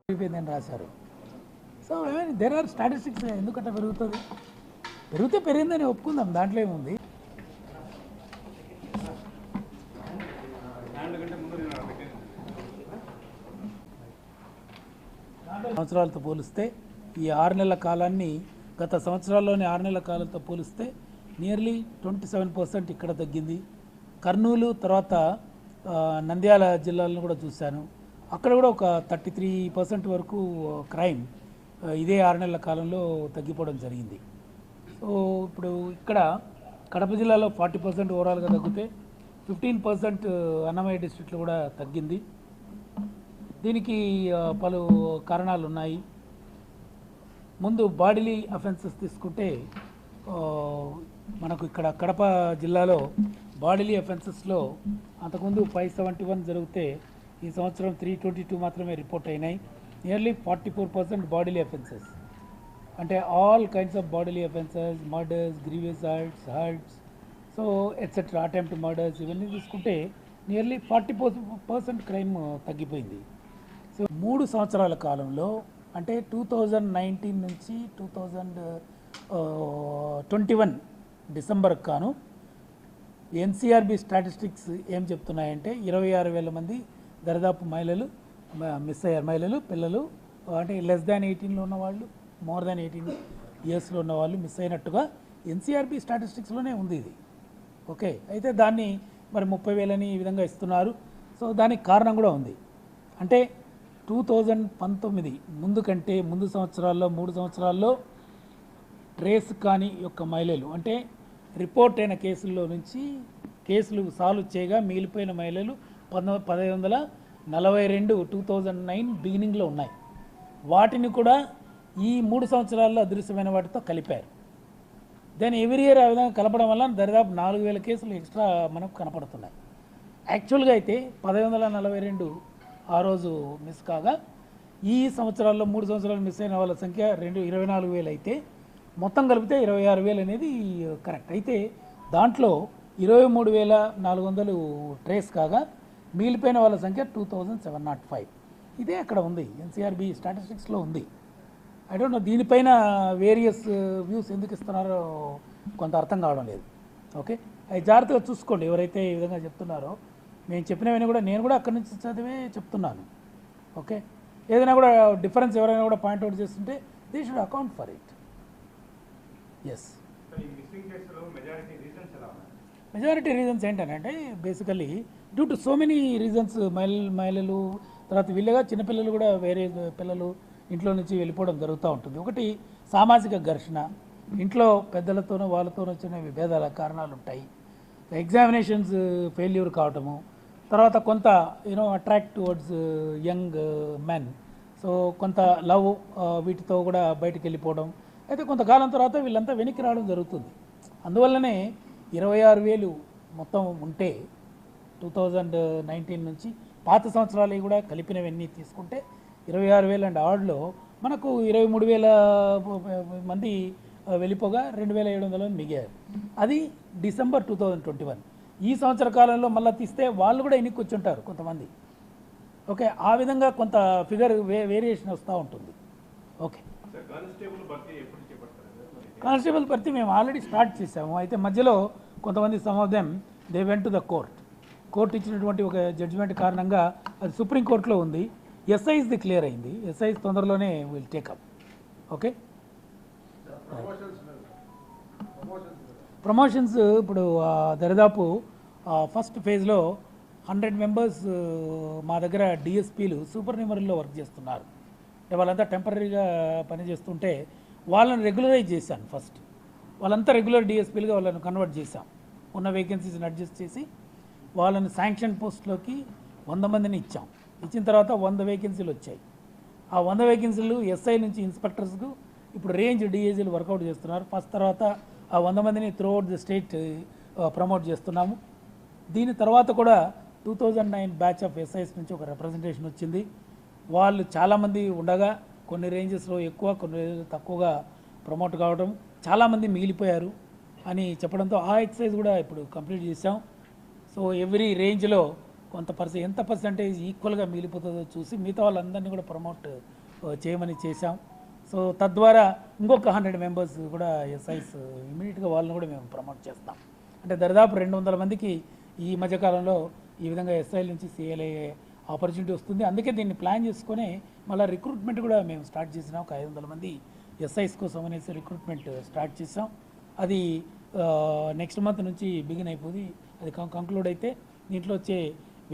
పెరిగిపోయిందని రాశారు so there are statistics ఎందుకంటే పెరుగుతుంది? పెరిగితే పెరిగిందని ఒప్పుకుందాం దాంట్లో ఏముంది? సంవత్సరాలతో పోలిస్తే ఈ ఆరు నెలల కాలాన్ని గత సంవత్సరాల్లోని ఆరు నెలల కాలంతో పోలిస్తే నియర్లీ ట్వంటీ సెవెన్ పర్సెంట్ ఇక్కడ తగ్గింది. కర్నూలు తర్వాత నంద్యాల జిల్లాలను కూడా చూశాను. అక్కడ కూడా ఒక థర్టీ త్రీ పర్సెంట్ వరకు క్రైమ్ ఇదే ఆరు నెలల కాలంలో తగ్గిపోవడం జరిగింది. సో ఇప్పుడు ఇక్కడ కడప జిల్లాలో ఫార్టీ పర్సెంట్ ఓవరాల్గా తగ్గితే ఫిఫ్టీన్ పర్సెంట్ అన్నమయ్య డిస్ట్రిక్ట్లో కూడా తగ్గింది. దీనికి పలు కారణాలు ఉన్నాయి ముందు బాడీలీ అఫెన్సెస్ తీసుకుంటే మనకు ఇక్కడ కడప జిల్లాలో బాడీలీ అఫెన్సెస్లో అంతకుముందు ఫైవ్ సెవెంటీ వన్ జరిగితే ఈ సంవత్సరం త్రీ ట్వంటీ టూ మాత్రమే రిపోర్ట్ అయినాయి. Nearly forty four percent bodily offences. అంటే all kinds of bodily offences murders grievous hurts hurts so etcetera attempt murders ఇవన్నీ తీసుకుంటే నియర్లీ ఫార్టీ పర్సెంట్ క్రైమ్ తగ్గిపోయింది. సో మూడు సంవత్సరాల కాలంలో అంటే టూ థౌజండ్ నైన్టీన్ నుంచి టూ థౌజండ్ ట్వంటీ వన్ డిసెంబర్కి కాను ఎన్సీఆర్బి స్టాటిస్టిక్స్ ఏం చెప్తున్నాయంటే ఇరవై ఆరు వేల మంది దరిదాపు మహిళలు మిస్ అయ్యారు. మహిళలు పిల్లలు అంటే లెస్ దాన్ ఎయిటీన్లో ఉన్నవాళ్ళు మోర్ దాన్ ఎయిటీన్ ఇయర్స్లో ఉన్న వాళ్ళు మిస్ అయినట్టుగా ఎన్సీఆర్బి స్టాటిస్టిక్స్లోనే ఉంది ఇది. ఓకే అయితే దాన్ని మరి ముప్పై వేలని ఈ విధంగా ఇస్తున్నారు. సో దానికి కారణం కూడా ఉంది. అంటే టూ థౌజండ్ పంతొమ్మిది ముందు కంటే ముందు సంవత్సరాల్లో మూడు సంవత్సరాల్లో ట్రేస్ కాని యొక్క మహిళలు అంటే రిపోర్ట్ అయిన కేసుల్లో నుంచి కేసులు సాల్వ్ చేయగా మిగిలిపోయిన మహిళలు పంతొమ్మిది పదహైదు వందల నలభై రెండు టూ థౌజండ్ నైన్ బిగినింగ్లో ఉన్నాయి. వాటిని కూడా ఈ మూడు సంవత్సరాల్లో అదృశ్యమైన వాటితో కలిపారు. దాని ఎవ్రీ ఇయర్ ఆ విధంగా కలపడం వల్ల దరిదాపు నాలుగు వేల కేసులు ఎక్స్ట్రా మనకు కనపడుతున్నాయి. యాక్చువల్గా అయితే పదహైదు వందల నలభై రెండు ఆ రోజు మిస్ కాగా ఈ సంవత్సరాల్లో మూడు సంవత్సరాలు మిస్ అయిన వాళ్ళ సంఖ్య రెండు ఇరవై నాలుగు వేలు అయితే మొత్తం కలిపితే ఇరవై ఆరు వేలు అనేది కరెక్ట్. అయితే దాంట్లో ఇరవై మూడు వేల నాలుగు వందలు ట్రేస్ కాగా మిగిలిపోయిన వాళ్ళ సంఖ్య two thousand seven naught five. ఇదే అక్కడ ఉంది. ఎన్సీఆర్బి స్టాటిస్టిక్స్లో ఉంది. ఐ డోంట్ నో దీనిపైన వేరియస్ వ్యూస్ ఎందుకు ఇస్తున్నారో కొంత అర్థం కావడం లేదు. ఓకే? అవి జాగ్రత్తగా చూసుకోండి ఎవరైతే ఈ విధంగా చెప్తున్నారో. మేము చెప్పినవన్నీ కూడా నేను కూడా అక్కడి నుంచి చదివే చెప్తున్నాను. ఓకే? ఏదైనా కూడా డిఫరెన్స్ ఎవరైనా కూడా పాయింట్అవుట్ చేస్తుంటే they should account for it is majority reasons ఏంటంటే basically due to so many reasons మహిళ మహిళలు తర్వాత వీళ్ళగా చిన్నపిల్లలు కూడా వేరే పిల్లలు ఇంట్లో నుంచి వెళ్ళిపోవడం జరుగుతూ ఉంటుంది. ఒకటి సామాజిక ఘర్షణ. ఇంట్లో పెద్దలతోనూ వాళ్ళతోనూ వచ్చిన విభేదాల కారణాలు ఉంటాయి ఎగ్జామినేషన్స్ ఫెయిల్యూర్ కావటము. తర్వాత కొంత you know attract towards young men so కొంత లవ్ వీటితో కూడా బయటికి వెళ్ళిపోవడం అయితే కొంతకాలం తర్వాత వీళ్ళంతా వెనక్కి రావడం జరుగుతుంది. అందువల్లనే ఇరవై ఆరు వేలు మొత్తం ఉంటే టూ థౌజండ్ నైన్టీన్ నుంచి పాత సంవత్సరాలు కూడా కలిపినవన్నీ తీసుకుంటే ఇరవై ఆరు వేలు అండ్ ఆర్డ్లో మనకు ఇరవై మూడు వేల మంది వెళ్ళిపోగా రెండు వేల ఏడు వందల మిగిలారు. మిగారు అది December two thousand twenty one. ఈ సంవత్సర కాలంలో మళ్ళీ తీస్తే వాళ్ళు కూడా ఎన్నిక వచ్చుంటారు కొంతమంది. ఓకే ఆ విధంగా కొంత ఫిగర్ వే వేరియేషన్ వస్తూ ఉంటుంది. ఓకే. కానిస్టేబుల్ భర్తీ మేము ఆల్రెడీ స్టార్ట్ చేసాము అయితే మధ్యలో కొంతమంది some of them they went to the court court ఇచ్చినటువంటి ఒక జడ్జిమెంట్ కారణంగా అది సుప్రీంకోర్టులో ఉంది. ఎస్ఐస్ది క్లియర్ అయింది. ఎస్ఐస్ తొందరలోనే will take up okay promotions ఇప్పుడు దరిదాపు ఫస్ట్ ఫేజ్లో హండ్రెడ్ మెంబర్స్ మా దగ్గర డిఎస్పీలు సూపర్ న్యూమరీలో వర్క్ చేస్తున్నారు. అంటే వాళ్ళంతా టెంపరీగా పనిచేస్తుంటే వాళ్ళని రెగ్యులరైజ్ చేశాను ఫస్ట్. వాళ్ళంతా రెగ్యులర్ డిఎస్పీలుగా వాళ్ళని కన్వర్ట్ చేశాం. ఉన్న వేకెన్సీస్ని అడ్జస్ట్ చేసి వాళ్ళని శాంక్షన్ పోస్ట్లోకి వంద మందిని ఇచ్చాం. ఇచ్చిన తర్వాత వంద వేకెన్సీలు వచ్చాయి. ఆ వంద వేకెన్సీలు ఎస్ఐ నుంచి ఇన్స్పెక్టర్స్కు ఇప్పుడు రేంజ్ డిఏజీలు వర్కౌట్ చేస్తున్నారు. ఫస్ట్ తర్వాత ఆ వంద మందిని త్రూఅవుట్ ది స్టేట్ ప్రమోట్ చేస్తున్నాము. దీని తర్వాత కూడా two thousand nine batch of SIs నుంచి ఒక రిప్రజెంటేషన్ వచ్చింది. వాళ్ళు చాలామంది ఉండగా కొన్ని రేంజెస్లో ఎక్కువ కొన్ని రేంజెస్ తక్కువగా ప్రమోట్ కావడం చాలామంది మిగిలిపోయారు అని చెప్పడంతో ఆ ఎక్సర్సైజ్ కూడా ఇప్పుడు కంప్లీట్ చేసాం సో ఎవ్రీ రేంజ్లో కొంత పర్సెంట్ ఎంత పర్సంటేజ్ ఈక్వల్గా మిగిలిపోతుందో చూసి మిగతా వాళ్ళందరినీ కూడా ప్రమోట్ చేయమని చేశాం. సో తద్వారా ఇంకొక హండ్రెడ్ మెంబర్స్ కూడా ఎస్ఐస్ ఇమీడియట్గా వాళ్ళని కూడా మేము ప్రమోట్ చేస్తాం. అంటే దరిదాపు రెండు వందల మందికి ఈ మధ్యకాలంలో ఈ విధంగా ఎస్ఐల నుంచి సిఎల్ అయ్యే ఆపర్చునిటీ వస్తుంది. అందుకే దీన్ని ప్లాన్ చేసుకొని మళ్ళీ రిక్రూట్మెంట్ కూడా మేము స్టార్ట్ చేసినాం. ఒక ఐదు వందల మంది ఎస్ఐస్ కోసం అనేసి రిక్రూట్మెంట్ స్టార్ట్ చేసాం అది నెక్స్ట్ మంత్ నుంచి బిగిన్ అయిపోయి అది కంక్లూడ్ అయితే దీంట్లో వచ్చే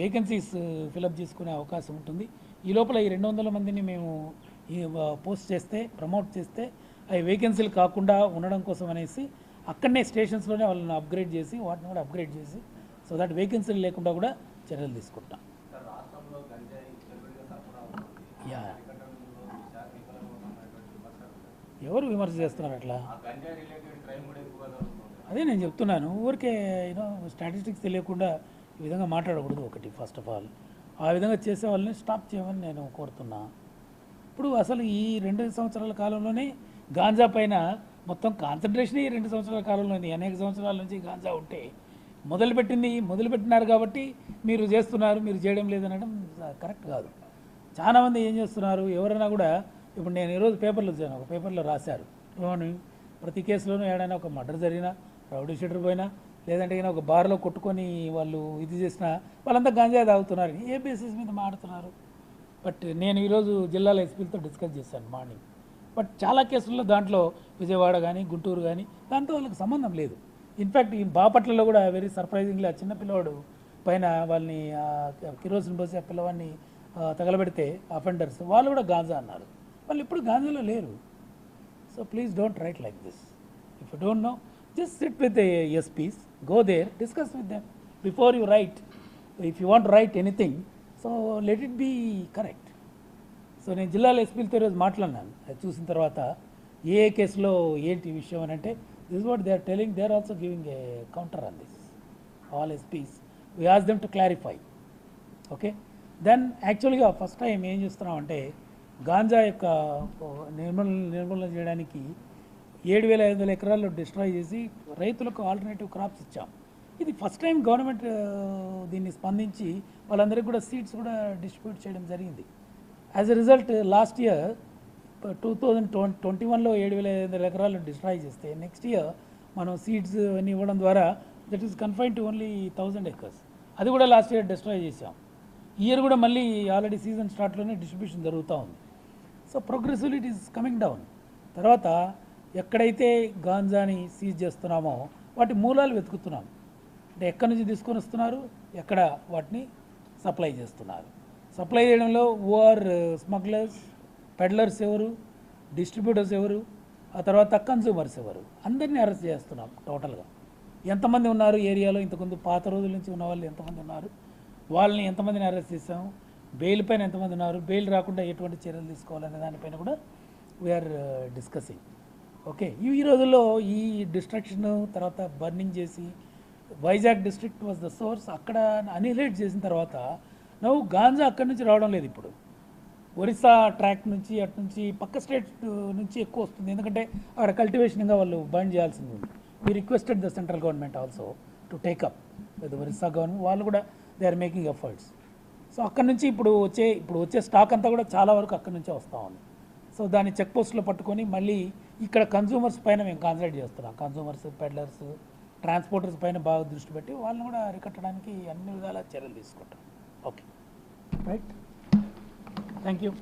వేకెన్సీస్ ఫిలప్ చేసుకునే అవకాశం ఉంటుంది. ఈ లోపల ఈ రెండు వందల మందిని మేము పోస్ట్ చేస్తే ప్రమోట్ చేస్తే అవి వేకెన్సీలు కాకుండా ఉండడం కోసం అనేసి అక్కడనే స్టేషన్స్లోనే వాళ్ళని అప్గ్రేడ్ చేసి వాటిని కూడా అప్గ్రేడ్ చేసి సో దట్ వేకెన్సీలు లేకుండా కూడా చర్యలు తీసుకుంటాం. ఎవరు విమర్శ చేస్తున్నారు అట్లా? అదే నేను చెప్తున్నాను. ఊరికే యూనో స్టాటిస్టిక్స్ తెలియకుండా ఈ విధంగా మాట్లాడకూడదు ఒకటి ఫస్ట్ ఆఫ్ ఆల్ ఆ విధంగా చేసే వాళ్ళని స్టాప్ చేయమని నేను కోరుతున్నా. ఇప్పుడు అసలు ఈ రెండు సంవత్సరాల కాలంలోనే గాంజా పైన మొత్తం కాన్సన్ట్రేషన్ ఈ రెండు సంవత్సరాల కాలంలో ఉంది అనేక సంవత్సరాల నుంచి గాంజా ఉంటే మొదలుపెట్టింది మొదలుపెట్టినారు కాబట్టి మీరు చేస్తున్నారు మీరు చేయడం లేదనడం కరెక్ట్ కాదు. చాలామంది ఏం చేస్తున్నారు ఎవరైనా కూడా ఇప్పుడు నేను ఈరోజు పేపర్లో చదివాను ఒక పేపర్లో రాశారు. ఏమని? ప్రతి కేసులోనూ ఏడైనా ఒక మర్డర్ జరిగినా రౌడీ షీటర్ పోయినా లేదంటే ఈయన ఒక బార్లో కొట్టుకొని వాళ్ళు ఇది చేసినా వాళ్ళంతా గంజాయి తాగుతున్నారు. ఏ బేసిస్ మీద మాడుతున్నారు బట్ నేను ఈరోజు జిల్లాల ఎస్పీలతో డిస్కస్ చేశాను మార్నింగ్. బట్ చాలా కేసుల్లో దాంట్లో విజయవాడ కానీ గుంటూరు కానీ దాంతో వాళ్ళకి సంబంధం లేదు. ఇన్ఫ్యాక్ట్ ఈ బాపట్లలో కూడా వెరీ సర్ప్రైజింగ్లీ ఆ చిన్న పిల్లవాడు పైన వాళ్ళని కిరోసిన్ పోసి ఆ పిల్లవాడిని తగలబెడితే అఫెండర్స్ వాళ్ళు కూడా గాంజా అన్నారు. వాళ్ళు ఇప్పుడు గాంజాలో లేరు. So please don't write like this if you don't know just sit with SPs go there discuss with them before you write if you want write anything so let it be correct so నేను జిల్లాలో ఎస్పీలతో ఈరోజు మాట్లాడినాను. అది చూసిన తర్వాత ఏ కేసులో ఏంటి విషయం అని అంటే this what they are telling they are also giving a counter on this all SPs we ask them to clarify okay then యాక్చువల్గా ఫస్ట్ టైం ఏం చేస్తున్నాం అంటే గాంజా యొక్క నిర్మూలన నిర్మూలన చేయడానికి ఏడు వేల ఐదు వందల ఎకరాల్లో డిస్ట్రాయ్ చేసి రైతులకు ఆల్టర్నేటివ్ క్రాప్స్ ఇచ్చాం. ఇది ఫస్ట్ టైం గవర్నమెంట్ దీన్ని స్పందించి వాళ్ళందరికీ కూడా సీడ్స్ కూడా డిస్ట్రిబ్యూట్ చేయడం జరిగింది. As a result last year two thousand twenty twenty వన్లో ఏడు వేల ఐదు వందల ఎకరాలు డిస్ట్రాయ్ చేస్తే నెక్స్ట్ ఇయర్ మనం సీడ్స్ అన్ని ఇవ్వడం ద్వారా that is confine to only thousand acres. అది కూడా లాస్ట్ ఇయర్ డిస్ట్రాయ్ చేసాం ఇయర్ కూడా మళ్ళీ ఆల్రెడీ సీజన్ స్టార్ట్లోనే డిస్ట్రిబ్యూషన్ జరుగుతూ ఉంది. So progressively it is coming down. తర్వాత ఎక్కడైతే గాంజాని సీజ్ చేస్తున్నామో వాటి మూలాలు వెతుకుతున్నాం. అంటే ఎక్కడి నుంచి తీసుకొని వస్తున్నారు? ఎక్కడ వాటిని సప్లై చేస్తున్నారు? సప్లై చేయడంలో ఓఆర్ స్మగ్లర్స్ పెడ్లర్స్ ఎవరు? డిస్ట్రిబ్యూటర్స్ ఎవరు? ఆ తర్వాత కన్సూమర్స్ ఎవరు? అందరినీ అరెస్ట్ చేస్తున్నాం టోటల్గా. ఎంతమంది ఉన్నారు ఏరియాలో? ఇంతకుముందు పాత రోజుల నుంచి ఉన్న వాళ్ళు ఎంతమంది ఉన్నారు? వాళ్ళని ఎంతమందిని అరెస్ట్ చేసాం బెయిల్ పైన ఎంతమంది ఉన్నారు? బెయిల్ రాకుండా ఎటువంటి చర్యలు తీసుకోవాలనే దానిపైన కూడా వీఆర్ డిస్కసింగ్ ఓకే ఈ రోజుల్లో ఈ డిస్ట్రక్షన్ తర్వాత బర్నింగ్ చేసి Vizag district was the source అక్కడ అనిలేట్ చేసిన తర్వాత నవ్వు గాంజా అక్కడి నుంచి రావడం లేదు ఇప్పుడు. ఒరిస్సా ట్రాక్ నుంచి అటు నుంచి పక్క స్టేట్ నుంచి ఎక్కువ వస్తుంది. ఎందుకంటే అక్కడ కల్టివేషన్ వాళ్ళు బండ్ చేయాల్సింది ఉంది. We requested the central government also to take up with Orissa government వాళ్ళు కూడా they are making efforts so అక్కడ నుంచి ఇప్పుడు వచ్చే ఇప్పుడు వచ్చే స్టాక్ అంతా కూడా చాలా వరకు అక్కడ నుంచే వస్తూ ఉంది. సో దాన్ని చెక్ పోస్ట్లో పట్టుకొని మళ్ళీ ఇక్కడ కన్జ్యూమర్స్ పైన మేము కాన్సన్ట్రేట్ చేస్తున్నాం. కన్జూమర్స్ పెడ్లర్స్ ట్రాన్స్పోర్టర్స్ పైన బాగా దృష్టి పెట్టి వాళ్ళని కూడా అరికట్టడానికి అన్ని విధాల చర్యలు తీసుకుంటాం. Okay right thank you